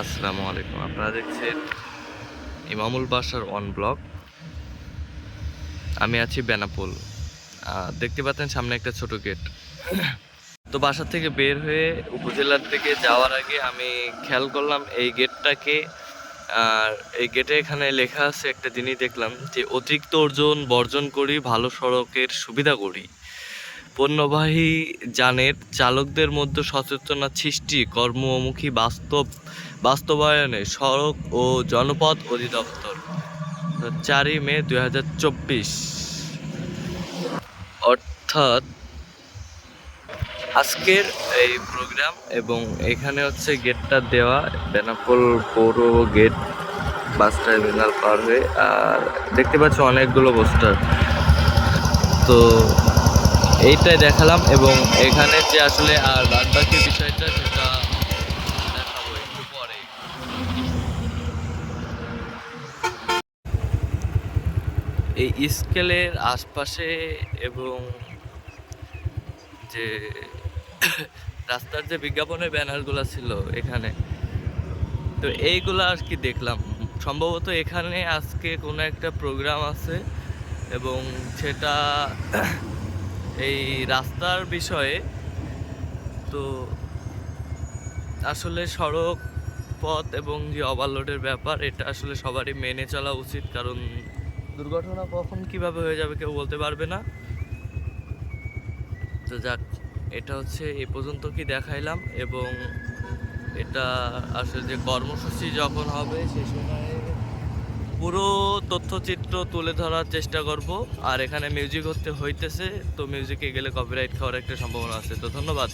আসসালামু আলাইকুম। আপনারা দেখছেন ইমামুল বাসার অন ব্লক আমি আছি বেনাপোল। দেখতে পাচ্ছেন সামনে একটা ছোট গেট তো বাসা থেকে বের হয়ে উপজেলার দিকে যাওয়ার আগে আমি খেয়াল করলাম এই গেটটাকে আর এই গেটে এখানে লেখা আছে একটা জিনিস দেখলাম যে, অতিরিক্ত অর্জন বর্জন করি, ভালো সড়কের সুবিধা করি। পণ্যবাহী যানের চালকদের মধ্যে সচেতনতা সৃষ্টি, কর্মমুখী বাস্তব, বাস্তবায়নে সড়ক ও জনপথ অধিদপ্তর। চারই মে দুই হাজার চব্বিশ। অর্থাৎ আজকের এই প্রোগ্রাম এবং এখানে হচ্ছে গেটটা দেওয়া, বেনাপোল পৌর গেট, বাস টার্মিনাল পার হয়ে, আর দেখতে পাচ্ছ অনেকগুলো পোস্টার। তো এইটাই দেখালাম এবং এখানে যে আসলে আর বাদ বাকি বিষয়টা সেটা দেখাবো একটু পরে। এই স্কেলের আশপাশে এবং যে রাস্তার যে বিজ্ঞাপনের ব্যানারগুলো ছিল এখানে, তো এইগুলো আর কি দেখলাম। সম্ভবত এখানে আজকে কোনো একটা প্রোগ্রাম আছে এবং সেটা এই রাস্তার বিষয়ে তো আসলে সড়ক পথ এবং যে ওভারলোডের ব্যাপার, এটা আসলে সবারই মেনে চলা উচিত। কারণ দুর্ঘটনা কখন কীভাবে হয়ে যাবে কেউ বলতে পারবে না। তো যাক, এটা হচ্ছে এ পর্যন্ত কি দেখাইলাম এবং এটা আসলে যে কর্মসূচি যখন হবে সে সময়ে পুরো তথ্যচিত্র তুলে ধরার চেষ্টা করব। আর এখানে মিউজিক হতে হইতেছে, তো মিউজিকে গেলে কপিরাইট খাওয়ার একটা সম্ভাবনা আছে, তো ধন্যবাদ।